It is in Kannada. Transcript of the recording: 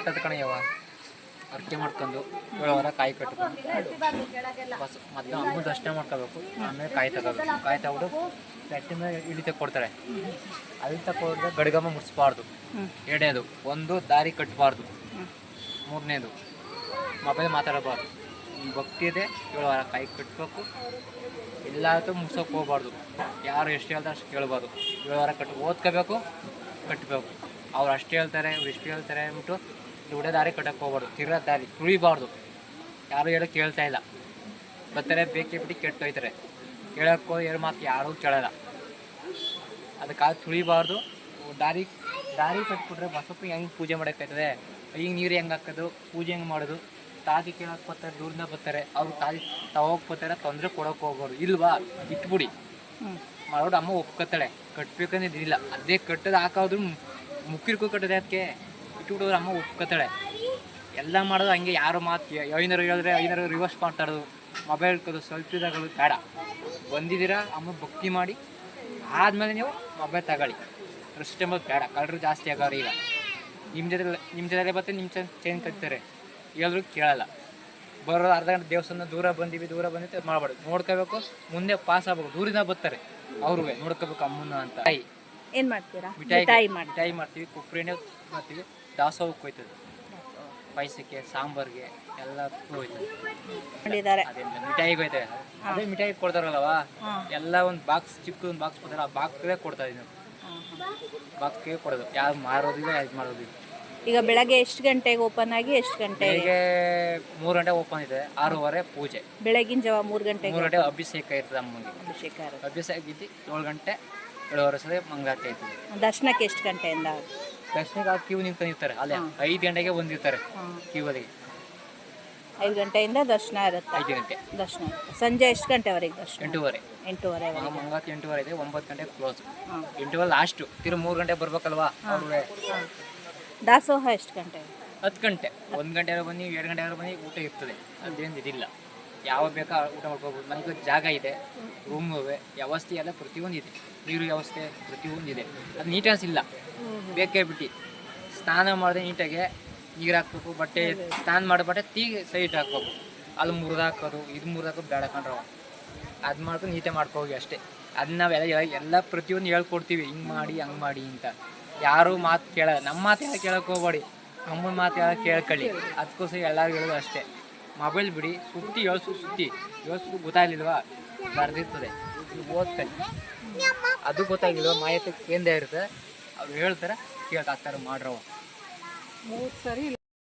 ಕಟ್ಟದ ಕಣಯ್ಯವ ಅರ್ಕೆ ಮಾಡ್ಕೊಂಡು ಏಳು ವಾರ ಕಾಯಿ ಕಟ್ಕೊಂಡು ಮೊದಲು ಅಮ್ಮ ದರ್ಶನ ಮಾಡ್ಕೋಬೇಕು. ಆಮೇಲೆ ಕಾಯಿ ತಗೋಬೇಕು. ಕಾಯಿ ತಗೊಂಡು ಪ್ಯಾಟಿ ಮೇಲೆ ಇಳಿ ತಗೊಡ್ತಾರೆ ಅಲ್ಲಿ ತಗೊಂಡ್ರೆ ಗಡಿಗಮ್ಮ ಮುಡಿಸ್ಬಾರ್ದು. ಎರಡನೇದು, ಒಂದು ದಾರಿ ಕಟ್ಟಬಾರ್ದು ಮೂರನೇದು, ಮೊಬೈಲ್ ಮಾತಾಡಬಾರ್ದು. ಭಕ್ತಿ ಇದೆ ಏಳು ವಾರ ಕಾಯಿ ಕಟ್ಟಬೇಕು ಎಲ್ಲಾದರೂ ಮುಗ್ಸೋಕೆ ಹೋಗ್ಬಾರ್ದು. ಯಾರು ಎಷ್ಟು ಹೇಳ್ತಾರೆ ಅಷ್ಟು ಕೇಳ್ಬಾರ್ದು. ಏಳು ಕಟ್ಟು ಓದ್ಕೋಬೇಕು ಕಟ್ಟಬೇಕು ಅವ್ರು ಅಷ್ಟು ಹೇಳ್ತಾರೆ ಇವ್ರು ಇಷ್ಟು ಹೇಳ್ತಾರೆ ಅಂದ್ಬಿಟ್ಟು ದುಡ್ಡೇ ದಾರಿ ಕಟ್ಟಕ್ಕೆ ಹೋಗ್ಬಾರ್ದು ತಿರ್ಗಾ ದಾರಿ ತುಳಿಬಾರ್ದು. ಯಾರು ಹೇಳೋ ಕೇಳ್ತಾ ಇಲ್ಲ. ಬರ್ತಾರೆ ಬೇಕೇ ಬಿಟ್ಟು ಕೆಟ್ಟು ಹೋಯ್ತಾರೆ ಕೇಳೋಕ್ಕೋ ಎರಡು ಮಾತು ಯಾರೂ ಕೇಳಲ್ಲ. ಅದಕ್ಕಾಗಿ ತುಳಿಬಾರ್ದು. ದಾರಿ ದಾರಿ ಕಟ್ಬಿಟ್ರೆ ಬಸಪ್ಪ ಹೆಂಗೆ ಪೂಜೆ ಮಾಡೋಕ್ಕಾಯ್ತದೆ ಈಗ ನೀರು ಹೆಂಗೆ ಹಾಕೋದು? ಪೂಜೆ ಹೆಂಗೆ ಮಾಡೋದು? ತಾಗಿ ಕೇಳಕ್ಕೆ ಬರ್ತಾರೆ ದೂರದಿಂದ ಬರ್ತಾರೆ. ಅವ್ರು ತಾಗಿ ತಗೋಕ್ ಬರ್ತಾರೆ ತೊಂದರೆ ಕೊಡೋಕೆ ಹೋಗೋರು. ಇಲ್ವಾ? ಇಟ್ಬಿಡಿ. ಮಾಡೋಡು ಅಮ್ಮ ಒಪ್ಕೋತಾಳೆ ಇಲ್ಲ ಅದೇ ಕಟ್ಟೋದು ಹಾಕೋದ್ರು ಮುಕ್ಕಿರ್ಕೋ ಕಟ್ಟೋದು ಅದಕ್ಕೆ ಇಟ್ಬಿಡೋರು ಅಮ್ಮ ಒಪ್ಕೋತಾಳೆ. ಎಲ್ಲ ಮಾಡೋದು ಹಂಗೆ ಯಾರು ಮಾತು ಐನೂರು ಹೇಳಿದ್ರೆ ಐನೂರು ರಿವರ್ಸ್ ಮಾತಾಡೋದು ಮೊಬೈಲ್ ಕದು ತಗೊಳ್ಳೋದು ಬೇಡ. ಬಂದಿದ್ದೀರಾ ಅಮ್ಮ ಭಕ್ತಿ ಮಾಡಿ. ಆದಮೇಲೆ ನೀವು ಮೊಬೈಲ್ ತಗೊಳ್ಳಿ. ರೆಸ್ಟ್ ಎಂಬುದು ಬೇಡ. ಕಳ್ಳರು ಜಾಸ್ತಿ ಆಗೋರು ಈಗ ನಿಮ್ಮ ಜೊತೆ ನಿಮ್ಮ ಜೊತೆ ಬರ್ತಾರೆ ನಿಮ್ಮ ಚೇಂಜ್ ಕಟ್ತಾರೆ. ಹೇಳಿದ್ರು ಕೇಳಲ್ಲ. ಬರೋದು ಅರ್ಧ ಗಂಟೆ ದೇವಸ್ಥಾನ ದೂರ ಬಂದಿವಿ ದೂರ ಬಂದಿತ್ತು ಮಾಡಬಾರ್ದು ನೋಡ್ಕೋಬೇಕು ಮುಂದೆ ಪಾಸ್ ಆಗ್ಬೇಕು. ದೂರಿಂದ ಬರ್ತಾರೆ ಅವ್ರಿಗೆ ನೋಡ್ಕೋಬೇಕು ಅಮ್ಮನ ಅಂತ. ಏನು ಮಾಡ್ತೀರಾ? ಮಿಠಾಯಿ ಮಿಠಾಯಿ ಮಾಡಿ ಮಿಠಾಯಿ ಮಾಡ್ತೀವಿ ಕುಪ್ರಿನೇ ಮಾಡ್ತೀವಿ. ದಾಸೋಹಕ್ಕೆ ಹೋಯ್ತದೆ ಪಾಯಸಕ್ಕೆ ಸಾಂಬಾರ್ಗೆ ಎಲ್ಲದಕ್ಕೂ ಹೋಯ್ತದೆ. ಮಾಡಿದ್ದಾರೆ. ಅದೇ ಮಿಠಾಯಿಗೆ ಹೋಯ್ತದೆ ಅದೇ ಮಿಠಾಯಿ ಕೊಡ್ತಾರಲ್ಲವಾ? ಎಲ್ಲ ಒಂದು ಬಾಕ್ಸ್ ಚಿಕ್ಕ ಒಂದು ಬಾಕ್ಸ್ ಕೊಡ್ತಾರೆ. ಆ ಬಾಕ್ಸ್ಗೆ ಕೊಡ್ತಾ ಇದ್ದೀನಿ. ಬಾಕ್ಸ್ಗೆ ಕೊಡೋದು. ಯಾರು ಮಾರೋದಿಲ್ಲ ಯಾವ್ದು ಮಾಡೋದಿಲ್ಲ. ಈಗ ಬೆಳಗ್ಗೆ ಎಷ್ಟು ಗಂಟೆಗೆ ಓಪನ್ ಆಗಿ ಎಷ್ಟು ಗಂಟೆ ಬೆಳಿಗ್ಗೆ ಮೂರು ಗಂಟೆ ಓಪನ್ ಇದೆ. ಆರೂವರೆ ಪೂಜೆ. ಬೆಳಗಿನ ಜಾವ ಮೂರು ಗಂಟೆಗೆ? ಮೂರು ಗಂಟೆ ಅಭಿಷೇಕ ಇರ್ತದೆ ಅಮ್ಮನಿಗೆ ಅಭಿಷೇಕ. ಅಭಿಷೇಕ ಇದ್ದು ಏಳು ಗಂಟೆ ಏಳುವರೆ ಸರಿ ಮಂಗಾತಿ ಐತಿ ದರ್ಶನಕ್ಕೆ ಎಷ್ಟು ಗಂಟೆಯಿಂದ? ದರ್ಶನಕ್ಕೆ ಕ್ಯೂ ನಿಂತ್ಕೊಂಡಿರ್ತಾರೆ ಅಲ್ಲೇ ಐದು ಗಂಟೆಗೆ ಬಂದಿರ್ತಾರೆ ಕ್ಯೂ ಅಲ್ಲಿ ಐದು ಗಂಟೆಯಿಂದ ದರ್ಶನ ಇರುತ್ತೆ. ಐದು ಗಂಟೆ. ದರ್ಶನ ಸಂಜೆ ಎಷ್ಟು ಗಂಟೆವರೆಗೆ ದರ್ಶನ? ಎಂಟೂವರೆ. ಎಂಟೂವರೆ ಒಂಬತ್ತು ಎಂಟೂವರೆ ಇದೆ ಒಂಬತ್ತು ಗಂಟೆ ಕ್ಲೋಸ್. ಎಂಟುವರೆ ಲಾಸ್ಟು. ತಿರು ಮೂರು ಗಂಟೆ ಬರ್ಬೇಕಲ್ವಾ ಅವ್ರಿಗೆ ದಾಸೋಹ ಎಷ್ಟು ಗಂಟೆ? ಹತ್ತು ಗಂಟೆ. ಒಂದು ಗಂಟೆ ಬನ್ನಿ ಎರಡು ಗಂಟೆ ಬನ್ನಿ ಊಟ ಇರ್ತದೆ. ಅದೇನು ಇದಿಲ್ಲ. ಯಾವ ಬೇಕಾ ಊಟ ಮಾಡ್ಕೋಬೋದು. ನನಗೆ ಜಾಗ ಇದೆ. ರೂಮ್ ವ್ಯವಸ್ಥೆ ಎಲ್ಲ ಪ್ರತಿಯೊಂದು ಇದೆ ನೀರು ವ್ಯವಸ್ಥೆ ಪ್ರತಿಯೊಂದು ಇದೆ ಅದು ನೀಟ್ನೆಸ್ ಇಲ್ಲ. ಬೇಕೇ ಬಿಟ್ಟು. ಸ್ನಾನ ಮಾಡಿದೆ ನೀಟಾಗೆ ನೀರು ಹಾಕ್ಬೇಕು ಬಟ್ಟೆ ಸ್ನಾನ ಮಾಡೋ ಬಟ್ಟೆ ತೀ ಸೈಟ್ ಹಾಕ್ಬೇಕು. ಅಲ್ಲಿ ಮುರಿದು ಹಾಕೋದು ಇದು ಮುರಿದು ಹಾಕೋದು ಬೇಡ ಕಂಡ್ರವ ಅದು ಮಾಡ್ಕೊಂಡು ನೀಟೇ ಮಾಡ್ಕೋಗಿ ಅಷ್ಟೇ. ಅದನ್ನ ನಾವೆಲ್ಲ ಎಲ್ಲ- ಪ್ರತಿಯೊಂದು ಹೇಳ್ಕೊಡ್ತೀವಿ ಹಿಂಗೆ ಮಾಡಿ ಹಂಗೆ ಮಾಡಿ ಅಂತ. ಯಾರು ಮಾತು ಕೇಳ ನಮ್ಮ ಮಾತು ಯಾರು ಕೇಳಕ್ಕೆ ಹೋಗ್ಬೇಡಿ. ಅಮ್ಮನ ಮಾತು ಯಾರು ಕೇಳ್ಕೊಳ್ಳಿ ಅದಕ್ಕೋಸ್ಕರ ಎಲ್ಲರೂ ಹೇಳೋದು ಅಷ್ಟೇ. ಮೊಬೈಲ್ ಬಿಡಿ ಸುತ್ತಿ ಹೇಳ್ಸು ಸುತ್ತಿ. ಏಳ್ಸು ಗೊತ್ತಾಗ್ಲಿಲ್ವಾ? ಬರ್ದಿರ್ತದೆ. ಓದ್ಕೊಳ್ಳಿ ಅದು ಗೊತ್ತಾಗಿಲ್ಲ ಮಾಹಿತಿ ಕೇಂದ್ರ ಇರುತ್ತೆ. ಅವ್ರು ಹೇಳ್ತಾರೆ ಕೇಳ್ತಾಕ್ತಾರೆ ಮಾಡ್ರವ. ಸರಿ.